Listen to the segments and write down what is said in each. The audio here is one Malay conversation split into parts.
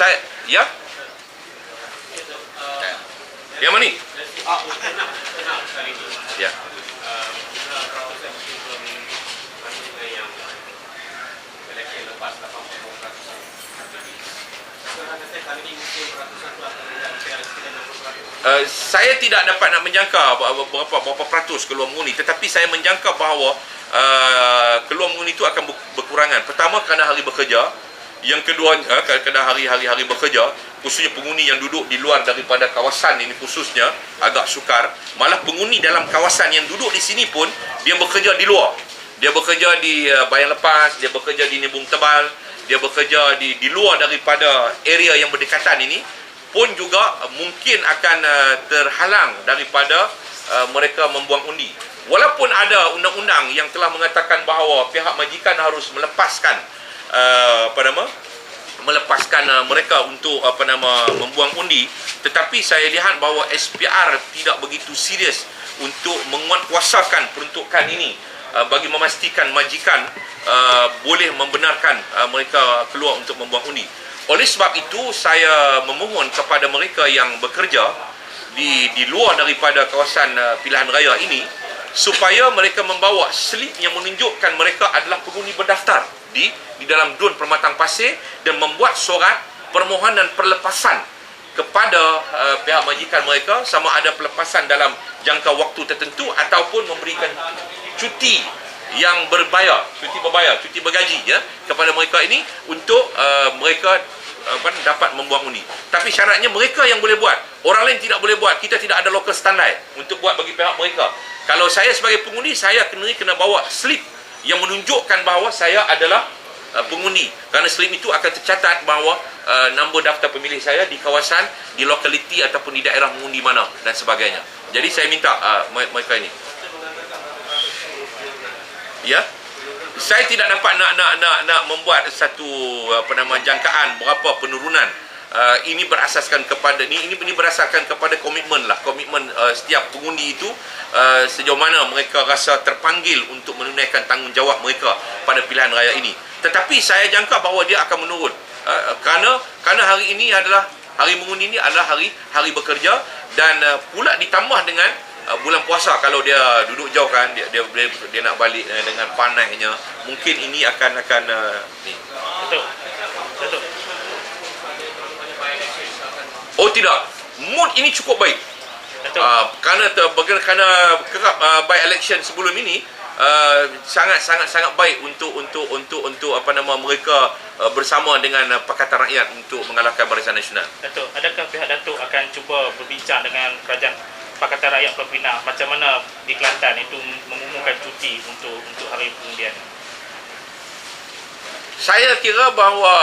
saya ya? Mana ni? Ya. Uh, saya tidak dapat nak menjangka berapa berapa, peratus keluar mengundi tetapi saya menjangka bahawa uh, keluar mengundi itu akan ber- berkurangan. Pertama kerana hari bekerja yang kedua uh, kerana hari-hari hari bekerja khususnya penghuni yang duduk di luar daripada kawasan ini khususnya agak sukar malah penghuni dalam kawasan yang duduk di sini pun dia bekerja di luar dia bekerja di uh, bayan lepas dia bekerja di nibung tebal dia bekerja di di luar daripada area yang berdekatan ini pun juga mungkin akan uh, terhalang daripada uh, mereka membuang undi. Walaupun ada undang-undang yang telah mengatakan bahawa pihak majikan harus melepaskan uh, apa nama melepaskan uh, mereka untuk apa nama membuang undi. Tetapi saya lihat bahawa SPR tidak begitu serius untuk menguatkuasakan peruntukan ini. Uh, bagi memastikan majikan uh, boleh membenarkan uh, mereka keluar untuk membuang undi. Oleh sebab itu saya memohon kepada mereka yang bekerja di di luar daripada kawasan uh, pilihan raya ini supaya mereka membawa slip yang menunjukkan mereka adalah penghuni berdaftar di di dalam dun permatang pasir dan membuat surat permohonan perlepasan kepada uh, pihak majikan mereka sama ada pelepasan dalam jangka waktu tertentu ataupun memberikan cuti yang berbayar, cuti berbayar, cuti bergaji ya kepada mereka ini untuk uh, mereka apa dapat membuang undi. Tapi syaratnya mereka yang boleh buat. Orang lain tidak boleh buat. Kita tidak ada local standard untuk buat bagi pihak mereka. Kalau saya sebagai pengundi, saya kena kena bawa slip yang menunjukkan bahawa saya adalah uh, pengundi. Kerana slip itu akan tercatat bahawa uh, nombor daftar pemilih saya di kawasan, di lokaliti ataupun di daerah mengundi mana dan sebagainya. Jadi saya minta uh, mereka ini. Ya saya tidak dapat nak nak nak nak membuat satu apa nama jangkaan berapa penurunan uh, ini berasaskan kepada ini ini ini berasaskan kepada komitmen lah komitmen uh, setiap pengundi itu uh, sejauh mana mereka rasa terpanggil untuk menunaikan tanggungjawab mereka pada pilihan raya ini tetapi saya jangka bahawa dia akan menurun uh, kerana kerana hari ini adalah hari mengundi ini adalah hari hari bekerja dan uh, pula ditambah dengan uh, bulan puasa kalau dia duduk jauh kan dia dia dia, dia nak balik uh, dengan panasnya mungkin ini akan akan uh, ni. Betul. Oh tidak mood ini cukup baik Betul. uh, kerana ter, kerana, kerana kerap uh, by election sebelum ini uh, sangat sangat sangat baik untuk untuk untuk untuk apa nama mereka uh, bersama dengan uh, Pakatan Rakyat untuk mengalahkan Barisan Nasional Datuk, adakah pihak Datuk akan cuba berbincang dengan kerajaan Pakatan Rakyat Pulau Pinang macam mana di Kelantan itu mengumumkan cuti untuk untuk hari pengundian? saya kira bahawa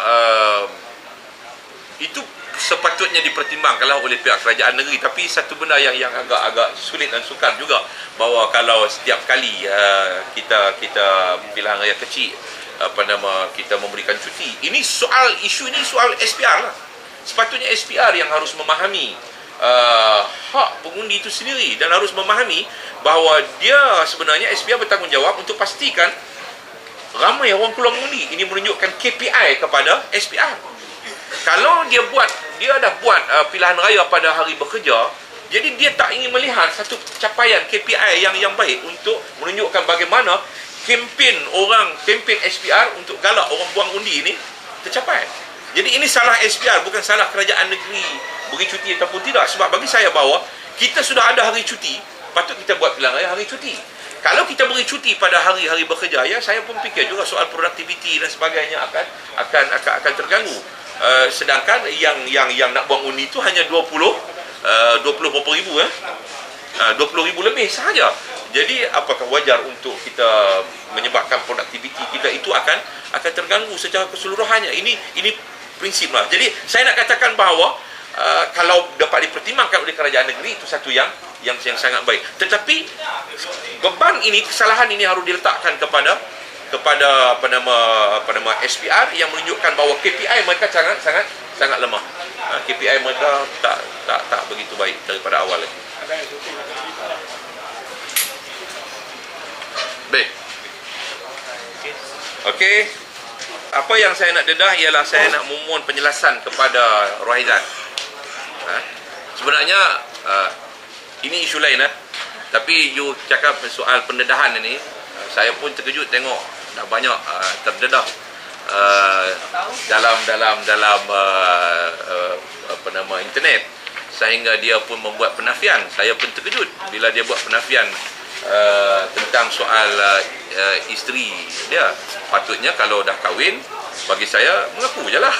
uh, itu sepatutnya dipertimbangkanlah oleh pihak kerajaan negeri. Tapi satu benda yang yang agak-agak sulit dan sukar juga bahawa kalau setiap kali uh, kita kita pilihan raya kecil apa nama kita memberikan cuti ini soal isu ini soal SPR lah. Sepatutnya SPR yang harus memahami uh, hak pengundi itu sendiri dan harus memahami bahawa dia sebenarnya SPR bertanggungjawab untuk pastikan ramai orang keluar mengundi. Ini menunjukkan KPI kepada SPR kalau dia buat dia dah buat uh, pilihan raya pada hari bekerja. Jadi dia tak ingin melihat satu capaian KPI yang yang baik untuk menunjukkan bagaimana kempen orang kempen SPR untuk galak orang buang undi ini tercapai. Jadi ini salah SPR bukan salah kerajaan negeri. Beri cuti ataupun tidak. Sebab bagi saya bahawa kita sudah ada hari cuti patut kita buat pilihan raya hari cuti. Kalau kita beri cuti pada hari-hari bekerja ya saya pun fikir juga soal produktiviti dan sebagainya akan akan akan, akan terganggu uh, sedangkan yang yang yang nak buang undi itu hanya 20 uh, 20 berapa ribu eh? Uh, 20 ribu lebih sahaja. Jadi apakah wajar untuk kita menyebabkan produktiviti kita itu akan akan terganggu secara keseluruhannya? Ini ini prinsip lah. Jadi saya nak katakan bahawa uh, kalau dapat dipertimbangkan oleh kerajaan negeri itu satu yang yang yang sangat baik. Tetapi beban ini kesalahan ini harus diletakkan kepada kepada apa nama apa nama SPR yang menunjukkan bahawa KPI mereka sangat sangat sangat lemah. Uh, KPI mereka tak tak tak begitu baik daripada awal lagi. Baik. Okey. apa yang saya nak dedah ialah saya nak memohon penjelasan kepada Rohaizat. Ha? Sebenarnya uh, ini isu lain eh. Tapi you cakap soal pendedahan ini, saya pun terkejut tengok dah banyak uh, terdedah. Uh, dalam dalam dalam uh, uh, apa nama internet. Sehingga dia pun membuat penafian. Saya pun terkejut bila dia buat penafian uh, tentang soal uh, uh, isteri dia. Patutnya kalau dah kahwin bagi saya mengaku je lah.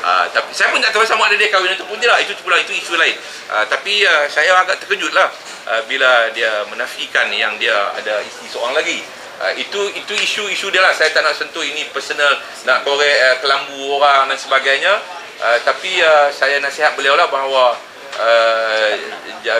Uh, tapi saya pun tak tahu sama ada dia kahwin ataupun tidak. Itu pula itu isu lain. Uh, tapi uh, saya agak terkejut lah uh, bila dia menafikan yang dia ada isteri seorang lagi uh, itu itu isu-isu dia lah saya tak nak sentuh ini personal nak korek uh, kelambu orang dan sebagainya uh, tapi uh, saya nasihat beliau lah bahawa uh,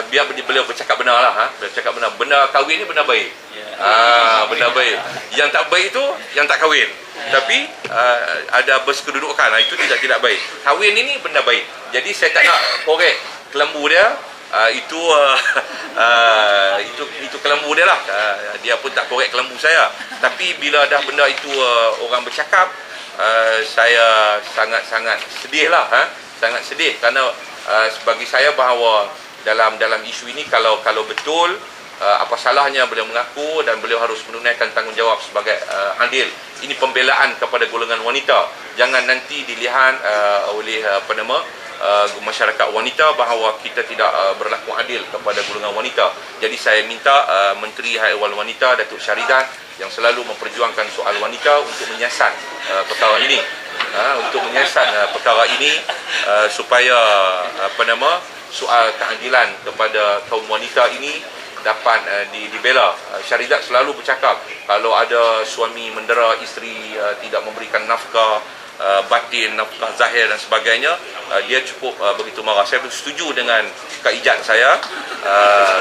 biar beliau bercakap benar lah ha? bercakap benar benda kahwin ni benda baik Ah, benda baik. Yang tak baik itu yang tak kahwin. Tapi uh, ada berkedudukan. Ah, itu tidak tidak baik. Kahwin ini benda baik. Jadi saya tak nak korek kelembu dia. Uh, itu uh, uh, itu itu kelembu dia lah. Uh, dia pun tak korek kelembu saya. Tapi bila dah benda itu uh, orang bercakap, uh, saya sangat-sangat sedih lah. Ha? Sangat sedih kerana uh, bagi saya bahawa dalam dalam isu ini kalau kalau betul uh, apa salahnya beliau mengaku dan beliau harus menunaikan tanggungjawab sebagai uh, adil. Ini pembelaan kepada golongan wanita. Jangan nanti dilihat uh, oleh uh, apa nama uh, masyarakat wanita bahawa kita tidak uh, berlaku adil kepada golongan wanita. Jadi saya minta uh, Menteri Haiwan Wanita Datuk Syaridan yang selalu memperjuangkan soal wanita untuk menyiasat uh, perkara ini. Uh, untuk menyiasat uh, perkara ini uh, supaya uh, apa nama soal keadilan kepada kaum wanita ini dapat uh, di, dibela. Uh, Syaridat selalu bercakap kalau ada suami mendera isteri uh, tidak memberikan nafkah uh, batin, nafkah zahir dan sebagainya, uh, dia cukup uh, begitu marah. Saya setuju dengan kaijat saya uh,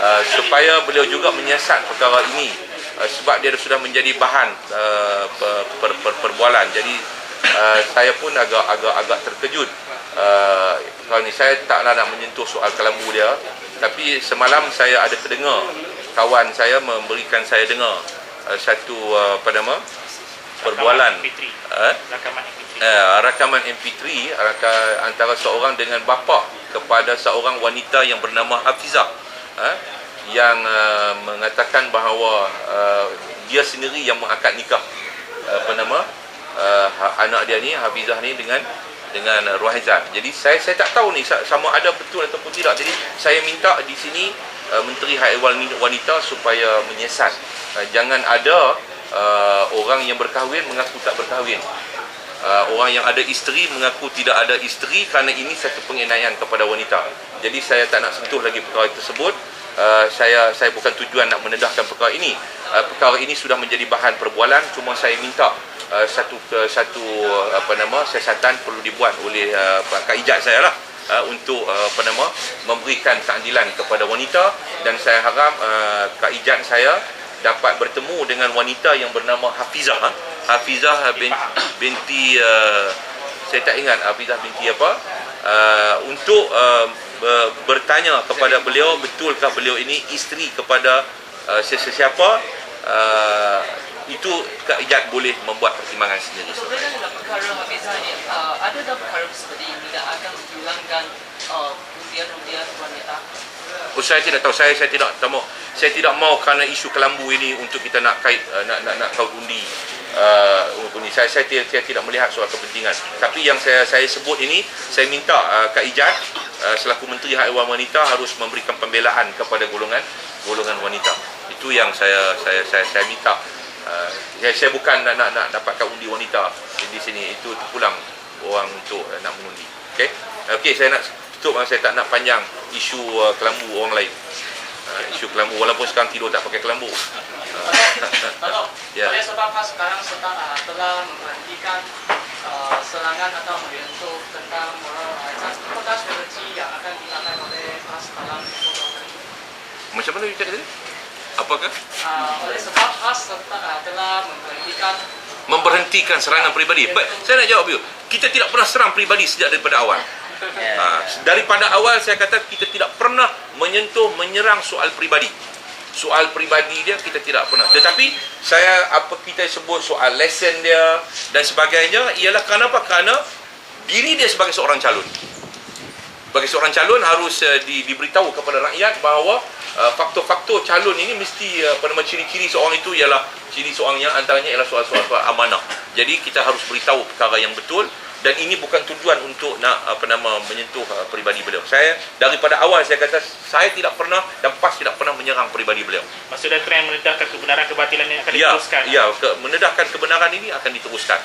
uh, supaya beliau juga menyiasat perkara ini uh, sebab dia sudah menjadi bahan uh, per, per, per, perbualan. Jadi uh, saya pun agak agak agak terkejut. Uh, kalau ni saya taklah nak menyentuh soal kelambu dia tapi semalam saya ada terdengar kawan saya memberikan saya dengar uh, satu uh, apa nama perbualan MP3. uh, Rakaman MP3. Uh, rakaman MP3 raka- antara seorang dengan bapa kepada seorang wanita yang bernama Hafizah uh, yang uh, mengatakan bahawa uh, dia sendiri yang mengakad nikah uh, apa nama uh, anak dia ni Hafizah ni dengan dengan uh, Ruhaizat. Jadi saya saya tak tahu ni sa- sama ada betul ataupun tidak. Jadi saya minta di sini uh, Menteri Haiwan Wanita supaya menyiasat uh, jangan ada uh, orang yang berkahwin mengaku tak berkahwin. Uh, orang yang ada isteri mengaku tidak ada isteri kerana ini satu pengenaian kepada wanita. Jadi saya tak nak sentuh lagi perkara tersebut. Uh, saya saya bukan tujuan nak menedahkan perkara ini. Uh, perkara ini sudah menjadi bahan perbualan cuma saya minta uh, satu ke satu uh, apa nama siasatan perlu dibuat oleh uh, Kak Ijat saya lah uh, untuk uh, apa nama memberikan keadilan kepada wanita dan saya harap uh, Kak Ijat saya dapat bertemu dengan wanita yang bernama Hafizah ha? Hafizah bin, binti uh, saya tak ingat Hafizah binti apa uh, untuk uh, ber- bertanya kepada beliau betulkah beliau ini isteri kepada uh, sesiapa uh, itu Kak Ijat boleh membuat pertimbangan sendiri Berkaitan dengan perkara Hafizah ni, uh, ada tak perkara seperti ini tidak akan menghilangkan uh, undian-undian wanita? Oh, saya tidak tahu. Saya saya tidak tahu. Saya tidak mau kerana isu kelambu ini untuk kita nak kait uh, nak nak nak kau undi uh, undi. Saya saya saya tidak melihat soal kepentingan. Tapi yang saya saya sebut ini, saya minta uh, Kak Ijat uh, selaku Menteri Haiwan Wanita harus memberikan pembelaan kepada golongan golongan wanita. Itu yang saya saya saya, saya minta. Uh, saya, saya bukan nak, nak nak dapatkan undi wanita di sini. Itu terpulang orang untuk uh, nak mengundi. Okey. Okey, saya nak tutup saya tak nak panjang isu uh, kelambu orang lain. Uh, isu kelambu walaupun sekarang tidur tak pakai kelambu. Kalau Ya. oleh sebab PAS sekarang sedang uh, telah menghentikan uh, serangan atau menyentuh tentang moral asas apakah strategi yang akan dilakukan oleh PAS dalam ini? Macam mana you cakap tadi? Apakah? Uh, oleh sebab PAS serta, uh, telah menghentikan Memberhentikan serangan peribadi. Baik, saya nak jawab you. Kita tidak pernah serang peribadi sejak daripada awal. Ha, daripada awal saya kata kita tidak pernah menyentuh menyerang soal peribadi. soal peribadi dia kita tidak pernah tetapi saya apa kita sebut soal lesson dia dan sebagainya ialah kenapa kerana diri dia sebagai seorang calon bagi seorang calon harus uh, di, diberitahu kepada rakyat bahawa uh, faktor-faktor calon ini mesti uh, apa nama ciri-ciri seorang itu ialah ciri seorang yang antaranya ialah soal-soal soal amanah. Jadi kita harus beritahu perkara yang betul dan ini bukan tujuan untuk nak apa nama menyentuh uh, peribadi beliau. Saya daripada awal saya kata saya tidak pernah dan PAS tidak pernah menyerang peribadi beliau. Maksudnya trend menedahkan kebenaran kebatilan yang akan Ya, diteruskan. ya, ke, menedahkan kebenaran ini akan diteruskan.